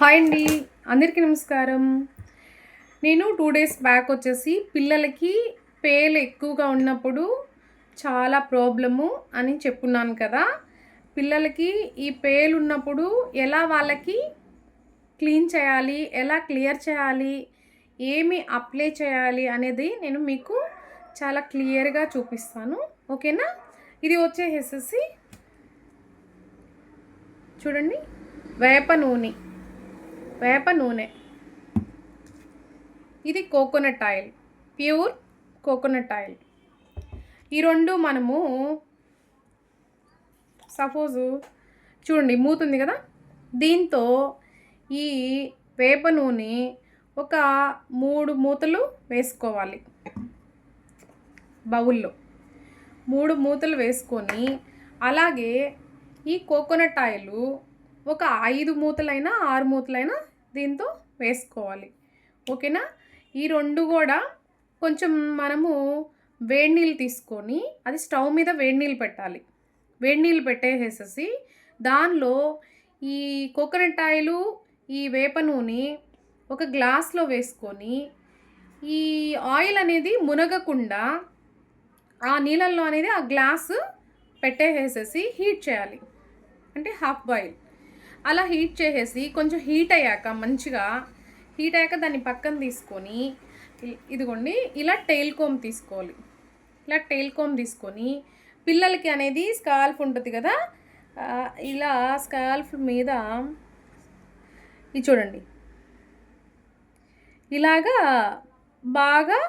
Hi అండి అందరికీ నమస్కారం. నేను టూ డేస్ బ్యాక్ వచ్చేసి పిల్లలకి పేలు ఎక్కువగా ఉన్నప్పుడు చాలా ప్రాబ్లము అని చెప్పున్నాను కదా. పిల్లలకి ఈ పేలు ఉన్నప్పుడు ఎలా వాళ్ళకి క్లీన్ చేయాలి ఎలా క్లియర్ చేయాలి ఏమి అప్లై చేయాలి అనేది నేను మీకు చాలా క్లియర్గా చూపిస్తాను. ఓకేనా? ఇది వచ్చేసేసి చూడండి వేప నూనె. వేప నూనె. ఇది coconut oil. Pure coconut oil. ఈ రెండు మనము సపోజు చూడండి మూతుంది కదా? దీంతో ఈ వేప నూనె ఒక మూడు మూతలు వేసుకోవాలి. బౌల్లో. మూడు మూతలు వేసుకొని అలాగే ఈ కోకోనట్ ఆయిల్ ఒక ఐదు మూతలైనా ఆరు మూతలైనా దీంతో వేసుకోవాలి. ఓకేనా? ఈ రెండు కూడా కొంచెం మనము వేడి నీళ్ళు తీసుకొని అది స్టవ్ మీద వేడి నీళ్ళు పెట్టాలి. వేడి నీళ్ళు పెట్టేసేసి దానిలో ఈ కోకోనట్ ఆయిల్ ఈ వేప నూనె ఒక గ్లాస్లో వేసుకొని ఈ ఆయిల్ అనేది మునగకుండా ఆ నీళ్ళల్లో అనేది ఆ గ్లాసు పెట్టేసేసి హీట్ చేయాలి. అంటే హాఫ్ బాయిల్. అలా హీట్ చేసేసి కొంచెం హీట్ అయ్యాక మంచిగా హీట్ అయ్యాక దాన్ని పక్కన తీసుకొని ఇదిగోండి ఇలా టెయిల్ కోమ్ తీసుకోవాలి. ఇలా టెయిల్ కోమ్ తీసుకొని పిల్లలకి అనేది స్కాల్ఫ్ ఉంటుంది కదా ఇలా స్కాల్ఫ్ మీద ఇది చూడండి. ఇలాగా బాగా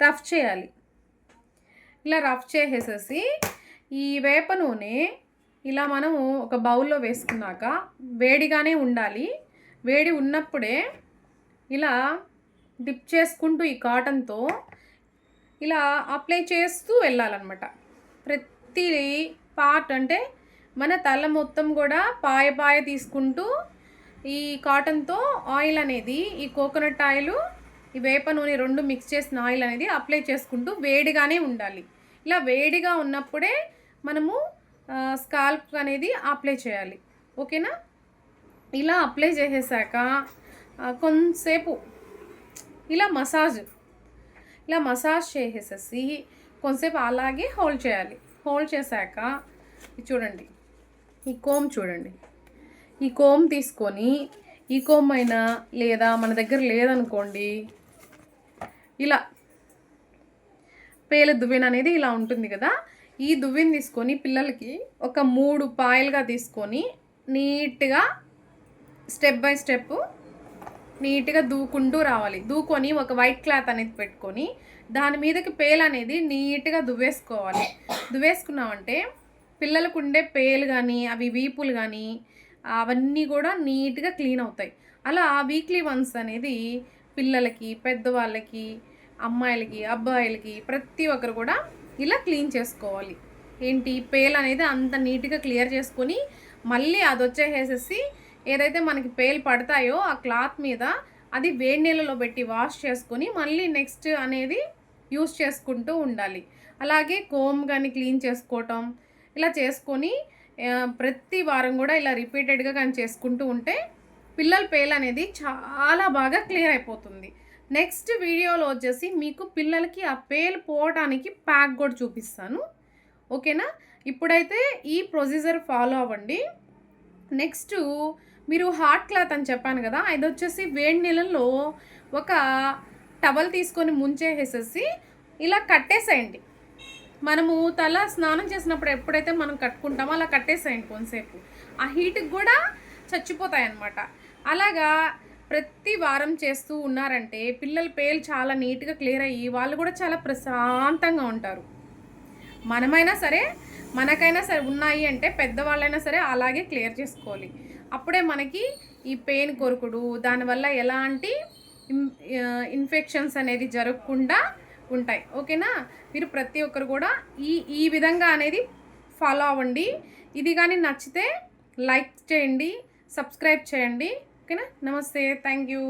రఫ్ చేయాలి. ఇలా రఫ్ చేసేసేసి ఈ వేప నూనె ఇలా మనము ఒక బౌల్లో వేసుకున్నాక వేడిగానే ఉండాలి. వేడి ఉన్నప్పుడే ఇలా డిప్ చేసుకుంటూ ఈ కాటన్తో ఇలా అప్లై చేస్తూ వెళ్ళాలన్నమాట. ప్రతి పార్ట్ అంటే మన తల మొత్తం కూడా పాయ పాయ తీసుకుంటూ ఈ కాటన్తో ఆయిల్ అనేది ఈ కోకోనట్ ఆయిల్ ఈ వేప నూనె రెండు మిక్స్ చేసిన ఆయిల్ అనేది అప్లై చేసుకుంటూ వేడిగానే ఉండాలి. ఇలా వేడిగా ఉన్నప్పుడే మనము స్కాల్ప్ అనేది అప్లై చేయాలి. ఓకేనా? ఇలా అప్లై చేసేసాక కొంతసేపు ఇలా మసాజ్ ఇలా మసాజ్ చేసేసి కొంతసేపు అలాగే హోల్డ్ చేయాలి. హోల్డ్ చేశాక ఇది చూడండి. ఈ కోమ్ చూడండి. ఈ కోమ్ తీసుకొని ఈ కోమ్ అయినా లేదా మన దగ్గర లేదనుకోండి ఇలా పేల దువ్వెన అనేది ఇలా ఉంటుంది కదా? ఈ దువ్విని తీసుకొని పిల్లలకి ఒక మూడు పాయలుగా తీసుకొని నీట్గా స్టెప్ బై స్టెప్ నీట్గా దూకుంటూ రావాలి. దూకొని ఒక వైట్ క్లాత్ అనేది పెట్టుకొని దాని మీదకి పేలు అనేది నీట్గా దువ్వేసుకోవాలి. దువ్వేసుకున్నామంటే పిల్లలకు ఉండే పేలు కానీ అవి వీపులు కానీ అవన్నీ కూడా నీట్గా క్లీన్ అవుతాయి. అలా వీక్లీ వన్స్ అనేది పిల్లలకి పెద్దవాళ్ళకి అమ్మాయిలకి అబ్బాయిలకి ప్రతి ఒక్కరు కూడా ఇలా క్లీన్ చేసుకోవాలి. ఏంటి? పేల్ అనేది అంత నీట్గా క్లియర్ చేసుకొని మళ్ళీ అది వచ్చేసేసి ఏదైతే మనకి పేలు పడతాయో ఆ క్లాత్ మీద అది వేడి నీళ్ళలో పెట్టి వాష్ చేసుకొని మళ్ళీ నెక్స్ట్ అనేది యూస్ చేసుకుంటూ ఉండాలి. అలాగే కోమ్ కానీ క్లీన్ చేసుకోవటం ఇలా చేసుకొని ప్రతి వారం కూడా ఇలా రిపీటెడ్గా కానీ చేసుకుంటూ ఉంటే పిల్లల పేలు అనేది చాలా బాగా క్లియర్ అయిపోతుంది. నెక్స్ట్ వీడియోలో వచ్చేసి మీకు పిల్లలకి ఆ పేలు పోవడానికి ప్యాక్ కూడా చూపిస్తాను. ఓకేనా? ఇప్పుడైతే ఈ ప్రొసీజర్ ఫాలో అవ్వండి. నెక్స్ట్ మీరు హాట్ క్లాత్ అని చెప్పాను కదా ఇది వచ్చేసి వేడి నీళ్ళల్లో ఒక టవల్ తీసుకొని ముంచేసేసి ఇలా కట్టేసేయండి. మనము తల స్నానం చేసినప్పుడు ఎప్పుడైతే మనం కట్టుకుంటామో అలా కట్టేసేయండి కొంతసేపు. ఆ హీట్కి కూడా చచ్చిపోతాయి అన్నమాట అలాగా ప్రతి వారం చేస్తూ ఉన్నారంటే పిల్లల పేలు చాలా నీట్గా క్లియర్ అయ్యి వాళ్ళు కూడా చాలా ప్రశాంతంగా ఉంటారు. మనమైనా సరే మనకైనా సరే ఉన్నాయి అంటే పెద్దవాళ్ళైనా సరే అలాగే క్లియర్ చేసుకోవాలి. అప్పుడే మనకి ఈ పెయిన్ కొరుకుడు దానివల్ల ఎలాంటి ఇన్ఫెక్షన్స్ అనేది జరగకుండా ఉంటాయి. ఓకేనా? మీరు ప్రతి ఒక్కరు కూడా ఈ ఈ విధంగా అనేది ఫాలో అవ్వండి. ఇది కానీ నచ్చితే లైక్ చేయండి సబ్స్క్రైబ్ చేయండి. ಓಕೆನಾ ನಮಸ್ತೆ ಥ್ಯಾಂಕ್ ಯು